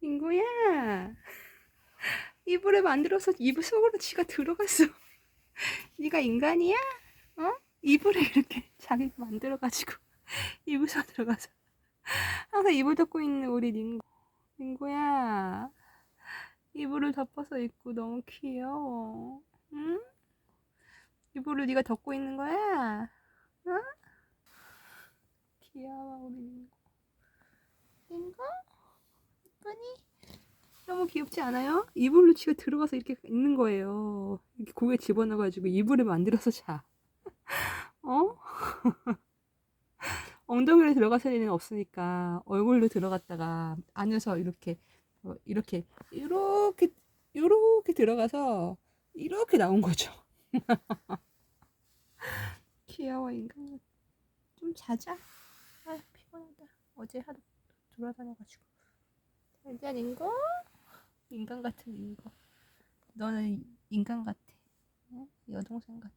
인구야. 이불을 만들어서 이불 속으로 지가 들어갔어. 네가 인간이야? 어? 이불에 이렇게 자기가 만들어가지고 이불 속 들어가서 항상 이불 덮고 있는 우리 닝구. 닝구야. 이불을 덮어서 입고 너무 귀여워. 응? 이불을 네가 덮고 있는 거야? 응? 귀여워 우리 닝구. 닝구? 이쁘니? 너무 귀엽지 않아요? 이불로 지가 들어가서 이렇게 있는 거예요. 이렇게 고개 집어넣어가지고 이불을 만들어서 자. 어? 엉덩이로 들어가서 리는 없으니까 얼굴로 들어갔다가 안에서 이렇게 어, 이렇게 이렇게 이렇게 들어가서 이렇게 나온 거죠. 귀여워 인간. 좀 자자. 아 피곤하다. 어제 하도 돌아다녀가지고. 잘자 인거. 인간 같은 인거. 너는 인간 같아. 어? 여동생 같아.